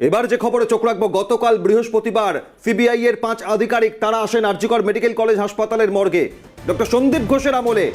এবার যে খবরে চোখ রাখব, গতকাল বৃহস্পতিবার সিবিআই এর পাঁচ আধিকারিক তারা আসেন আরজিকর মেডিকেল কলেজ হাসপাতালের মর্গে। ডক্টর সন্দীপ ঘোষের আমলে।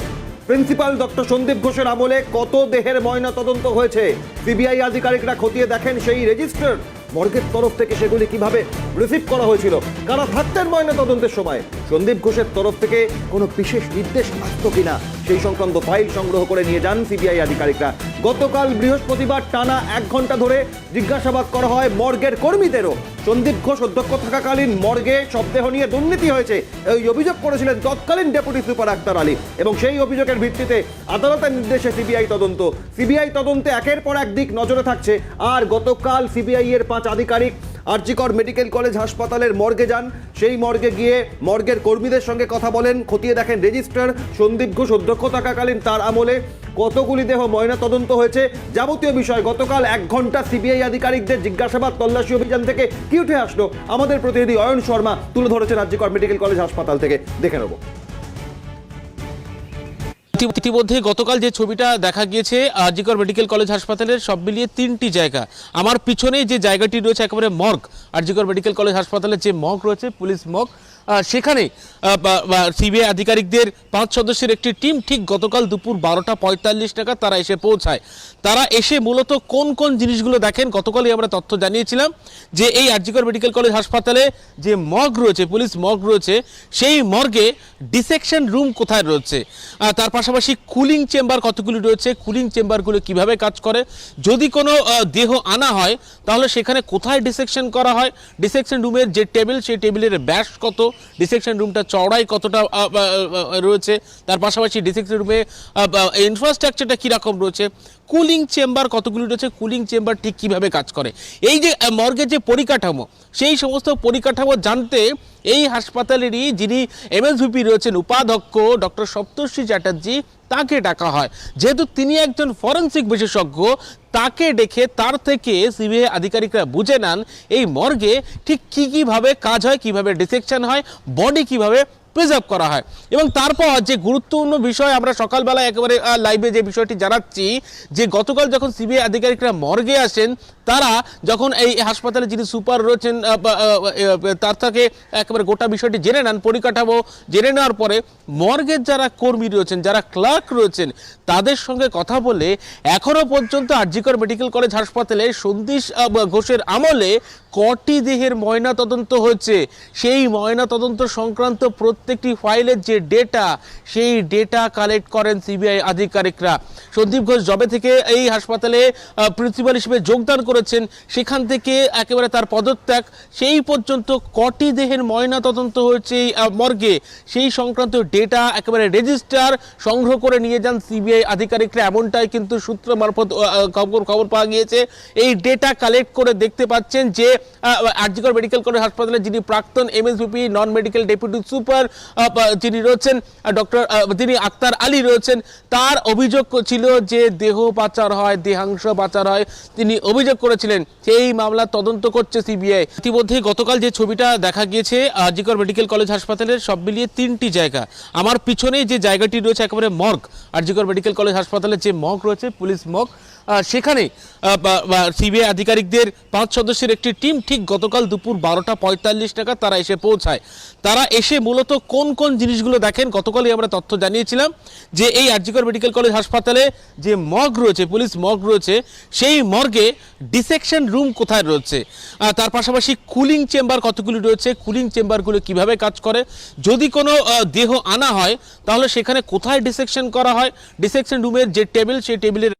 প্রিন্সিপাল ডক্টর সন্দীপ ঘোষের আমলে কত দেহের ময়না তদন্ত হয়েছে? সিবিআই আধিকারিকরা খতিয়ে দেখেন সেই রেজিস্টার। মর্গের তরফ থেকে সেগুলি কীভাবে রিসিভ করা হয়েছিল? কারা থাকতেন ময়না তদন্তের সময়? সন্দীপ ঘোষের তরফ থেকে কোনো বিশেষ নির্দেশ আসতো কিনা? সেই সংক্রান্ত ফাইল সংগ্রহ করে নিয়ে যান সিবিআই আধিকারিকরা। গতকাল বৃহস্পতিবার টানা এক ঘণ্টা ধরে জিজ্ঞাসাবাদ করা হয় মর্গের কর্মীদেরও। সন্দীপ ঘোষ অধ্যক্ষ থাকাকালীন মর্গে শবদেহ নিয়ে দুর্নীতি হয়েছে। এই অভিযোগ করেছিলেন তৎকালীন ডেপুটি সুপার আক্তার আলী এবং সেই অভিযোগের ভিত্তিতে আদালতের নির্দেশে সিবিআই তদন্ত। সিবিআই তদন্তে একের পর এক দিক নজরে থাকছে। আর গতকাল সিবিআই এর পাঁচ আধিকারিক আরজিকর মেডিকেল কলেজ হাসপাতালের মর্গে যান। সেই মর্গে গিয়ে মর্গের কর্মীদের সঙ্গে কথা বলেন। খতিয়ে দেখেন রেজিস্ট্রার সন্দীপ ঘোষ অধ্যক্ষ থাকাকালীন তার আমলে কতগুলি দেহ ময়না তদন্ত হয়েছে। যাবতীয় বিষয় গতকাল এক ঘণ্টা সিবিআই আধিকারিকদের জিজ্ঞাসাবাদ, তল্লাশি অভিযান থেকে কি উঠে আসলো? আমাদের প্রতিনিধি অয়ন শর্মা তুলে ধরেছেন আরজিকর মেডিকেল কলেজ হাসপাতাল থেকে। দেখে নেব। ইতি- ইতিমধ্যে গতকাল যে ছবিটা দেখা গিয়েছে আজিকর মেডিকেল কলেজ হাসপাতালের সব মিলিয়ে তিনটি জায়গা। আমার পিছনে যে জায়গাটি রয়েছে, একেবারে মর্গ। আজিকর মেডিকেল কলেজ হাসপাতালের যে মর্গ রয়েছে, পুলিশ মর্গ। সেখানে সিবিআই আধিকারিকদের পাঁচ সদস্যের একটি টিম ঠিক গতকাল দুপুর বারোটা পঁয়তাল্লিশ টাকা তারা এসে পৌঁছায়। তারা এসে মূলত কোন কোন জিনিসগুলো দেখেন গতকালই আমরা তথ্য জানিয়েছিলাম যে এই আরজিকর মেডিকেল কলেজ হাসপাতালে যে মর্গ রয়েছে, পুলিশ মর্গ রয়েছে, সেই মর্গে ডিসেকশন রুম কোথায় রয়েছে? তার পাশাপাশি কুলিং চেম্বার কতগুলি রয়েছে? কুলিং চেম্বারগুলো কীভাবে কাজ করে? যদি কোনো দেহ আনা হয়, তাহলে সেখানে কোথায় ডিসেকশন করা হয়? ডিসেকশন রুমের যে টেবিল, সেই টেবিলের ব্যাস কত? ডিসেকশন রুমটা চওড়াই কতটা রয়েছে, তার পাশাপাশি ডিসেকশন রুমে ইনফ্রাস্ট্রাকচারটা কীরকম রয়েছে কুলিং চেম্বার কতগুলি রয়েছে কুলিং চেম্বার ঠিক কীভাবে কাজ করে? এই যে মর্গের যে পরিকাঠামো, সেই সমস্ত পরিকাঠামো জানতে এই হাসপাতালেরই যিনি এমএসভিপি রয়েছেন, উপাধ্যক্ষ ডক্টর সপ্তর্ষি চ্যাটার্জি তাকে ডাকা হয়। যেহেতু তিনি একজন ফরেন্সিক বিশেষজ্ঞ, তাকে ডেকে তার থেকে সিবিআই আধিকারিকরা বুঝে নেন, এই মর্গে ঠিক কী কীভাবে কাজ হয়, কীভাবে ডিসেকশন হয়, বডি কীভাবে প্রিজার্ভ করা হয়। এবং তারপর যে গুরুত্বপূর্ণ বিষয় আমরা সকালবেলা একেবারে লাইভে যে বিষয়টি জানাচ্ছি, যে গতকাল যখন সিবিআই আধিকারিকরা মর্গে আসেন, তারা যখন এই হাসপাতালে যিনি সুপার রয়েছেন তার থেকে একেবারে গোটা বিষয়টি জেনে নেন, পরিকাঠামো জেনে নেওয়ার পরে মর্গের যারা কর্মী রয়েছেন, যারা ক্লার্ক রয়েছেন, তাদের সঙ্গে কথা বলে এখনও পর্যন্ত আরজিকর মেডিকেল কলেজ হাসপাতালে সন্দীশ ঘোষের আমলে কটি দেহের ময়না তদন্ত হয়েছে? সেই ময়না তদন্ত সংক্রান্ত প্রত্যেকটি ফাইলের যে ডেটা, সেই ডেটা কালেক্ট করেন সিবিআই আধিকারিকরা। সন্দীপ ঘোষ জবে থেকে এই হাসপাতালে প্রিন্সিপাল হিসেবে যোগদান করেছেন, সেখান থেকে একেবারে তার পদত্যাগ। সেই পর্যন্ত কটি দেহের ময়না তদন্ত হয়েছে এই মর্গে? সেই সংক্রান্ত ডেটা একেবারে রেজিস্টার সংগ্রহ করে নিয়ে যান সিবিআই আধিকারিকরা। এমনটাই কিন্তু সূত্র মারফত খবর খবর পাওয়া গিয়েছে। এই ডেটা কালেক্ট করে দেখতে পাচ্ছেন যে আরজিকর মেডিকেল কলেজ হাসপাতালে যিনি প্রাক্তন MSBP non medical deputy super যিনি রয়েছেন ডক্টর তিনি আক্তার আলী রয়েছেন তার অভিযোগ ছিল যে দেহ পাচার হয় দেহাংশ পাচার হয়। তিনি অভিযোগ করেছিলেন সেই মামলা তদন্ত করছে সিবিআই ইতিমধ্যে গতকাল যে ছবিটা দেখা গিয়েছে আরজিকর মেডিকেল কলেজ হাসপাতালের সব মিলিয়ে তিনটি জায়গা। আমার পিছনে যে জায়গাটি রয়েছে একেবারে মর্গ। আরজিকর মেডিকেল কলেজ হাসপাতালের যে মর্গ রয়েছে পুলিশ আহ, সেখানে সিবিআই আধিকারিকদের পাঁচ সদস্যের একটি টিম ঠিক গতকাল দুপুর বারোটা পঁয়তাল্লিশ টাকা তারা এসে পৌঁছায়। তারা এসে মূলত কোন কোন জিনিসগুলো দেখেন গতকালই আমরা তথ্য জানিয়েছিলাম যে এই আরজিকর মেডিকেল কলেজ হাসপাতালে যে মর্গ রয়েছে, পুলিশ মর্গ রয়েছে, সেই মর্গে ডিসেকশন রুম কোথায় রয়েছে? তার পাশাপাশি কুলিং চেম্বার কতগুলি রয়েছে? কুলিং চেম্বারগুলো কীভাবে কাজ করে? যদি কোনো দেহ আনা হয়, তাহলে সেখানে কোথায় ডিসেকশন করা হয়? ডিসেকশন রুমের যে টেবিল, সেই টেবিলের